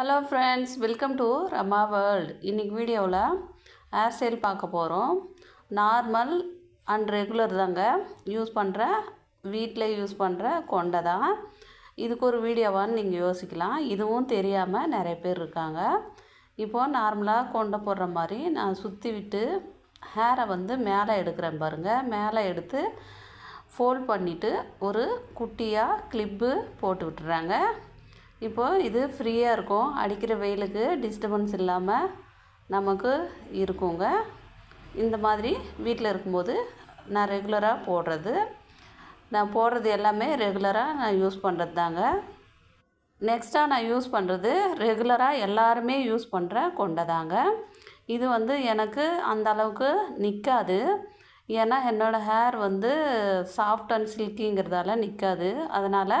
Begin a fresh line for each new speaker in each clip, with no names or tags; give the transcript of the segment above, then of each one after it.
Hello friends welcome to Rama world இன்றைக்கி வீடியோவில் hair style பார்க்க போகிறோம் நார்மல் அண்ட் ரெகுலர் தாங்க. யூஸ் பண்ணுற வீட்டில் யூஸ் பண்ணுற கொண்டை தான். இதுக்கு ஒரு வீடியோவான்னு நீங்கள் யோசிக்கலாம். இதுவும் தெரியாமல் நிறைய பேர் இருக்காங்க. இப்போது நார்மலாக கொண்டை போடுற மாதிரி நான் சுற்றி விட்டு ஹேரை வந்து மேலே எடுக்கிறேன் பாருங்கள் மேலே எடுத்து ஃபோல்ட் பண்ணிவிட்டு ஒரு குட்டியாக கிளிப்பு போட்டு விட்டுறாங்க. இப்போது இது ஃப்ரீயாக இருக்கும். அடிக்கிற வெயிலுக்கு டிஸ்டர்பன்ஸ் இல்லாமல் நமக்கு இருக்குங்க. இந்த மாதிரி வீட்டில் இருக்கும்போது நான் ரெகுலராக போடுறது. நான் போடுறது எல்லாமே ரெகுலராக நான் யூஸ் பண்ணுறது தாங்க. நெக்ஸ்ட்டாக நான் யூஸ் பண்ணுறது ரெகுலராக எல்லாருமே யூஸ் பண்ணுற கொண்டதாங்க இது வந்து எனக்கு அந்த அளவுக்கு நிற்காது ஏன்னா என்னோடய ஹேர் வந்து சாஃப்ட் அண்ட் சில்கிங்கிறதால நிற்காது அதனால்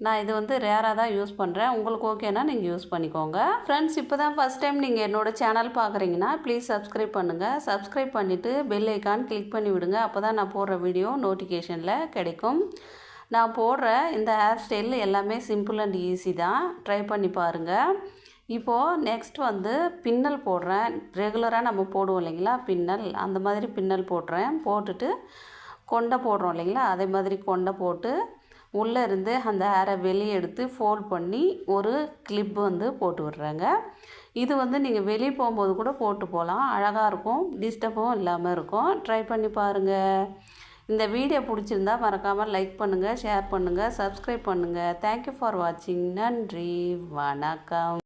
நான் இது வந்து ரேராக தான் யூஸ் பண்ணுறேன் உங்களுக்கு ஓகேனா நீங்கள் யூஸ் பண்ணிக்கோங்க. ஃப்ரெண்ட்ஸ் இப்போ தான் ஃபஸ்ட் டைம் நீங்கள் என்னோடய சேனல் பார்க்குறீங்கன்னா ப்ளீஸ் சப்ஸ்கிரைப் பண்ணுங்கள் சப்ஸ்கிரைப் பண்ணிவிட்டு பெல் ஐக்கான் கிளிக் பண்ணி விடுங்க. அப்போ தான் நான் போடுற வீடியோ நோட்டிஃபிகேஷனில் கிடைக்கும். நான் போடுற இந்த ஹேர் ஸ்டைல் எல்லாமே சிம்பிள் அண்ட் ஈஸி தான். ட்ரை பண்ணி பாருங்கள் இப்போது நெக்ஸ்ட் வந்து பின்னல் போடுறேன். ரெகுலராக நம்ம போடுவோம் இல்லைங்களா? பின்னல் அந்த மாதிரி பின்னல் போடுறேன். போட்டுட்டு கொண்டை போடுறோம் இல்லைங்களா? அதே மாதிரி கொண்டை போட்டு உள்ளே இருந்து அந்த ஹேரை வெளியே எடுத்து ஃபோல்ட் பண்ணி ஒரு கிளிப் வந்து போட்டு விட்றேங்க. இது வந்து நீங்கள் வெளியே போகும்போது கூட போட்டு போகலாம். அழகாக இருக்கும் டிஸ்டர்பும் இல்லாமல் இருக்கும். ட்ரை பண்ணி பாருங்கள் இந்த வீடியோ பிடிச்சிருந்தா மறக்காமல் லைக் பண்ணுங்கள் ஷேர் பண்ணுங்கள் சப்ஸ்கிரைப் பண்ணுங்கள் தேங்க்யூ ஃபார் வாட்சிங் நன்றி. வணக்கம்.